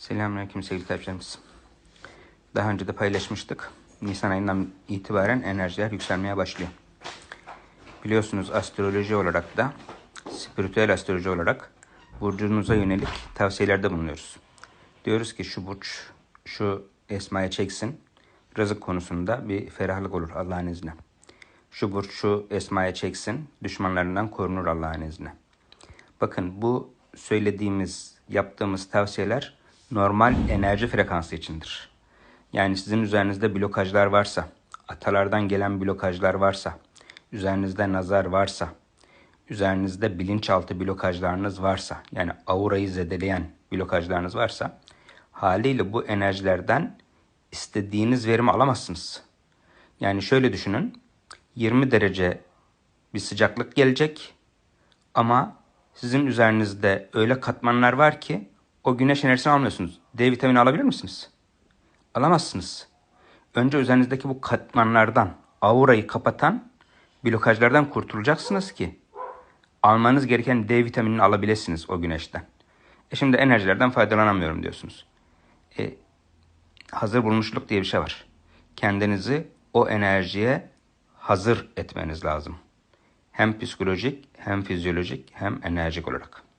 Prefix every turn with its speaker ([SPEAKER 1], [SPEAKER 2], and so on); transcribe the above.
[SPEAKER 1] Selamünaleyküm sevgili takipçilerimiz. Daha önce de paylaşmıştık. Nisan ayından itibaren enerjiler yükselmeye başlıyor. Biliyorsunuz astroloji olarak da, spiritüel astroloji olarak burcunuza yönelik tavsiyelerde bulunuyoruz. Diyoruz ki şu burç, şu esmaya çeksin. Rızık konusunda bir ferahlık olur Allah'ın izniyle. Şu burç şu esmaya çeksin. Düşmanlarından korunur Allah'ın izniyle. Bakın bu söylediğimiz, yaptığımız tavsiyeler normal enerji frekansı içindir. Yani sizin üzerinizde blokajlar varsa, atalardan gelen blokajlar varsa, üzerinizde nazar varsa, üzerinizde bilinçaltı blokajlarınız varsa, yani aurayı zedeleyen blokajlarınız varsa, haliyle bu enerjilerden istediğiniz verimi alamazsınız. Yani şöyle düşünün, 20 derece bir sıcaklık gelecek ama sizin üzerinizde öyle katmanlar var ki o güneş enerjisini almıyorsunuz. D vitamini alabilir misiniz? Alamazsınız. Önce üzerinizdeki bu katmanlardan, aurayı kapatan blokajlardan kurtulacaksınız ki almanız gereken D vitaminini alabilirsiniz o güneşten. E şimdi enerjilerden faydalanamıyorum diyorsunuz. E, hazır bulmuşluk diye bir şey var. Kendinizi o enerjiye hazır etmeniz lazım. Hem psikolojik, hem fizyolojik, hem enerjik olarak.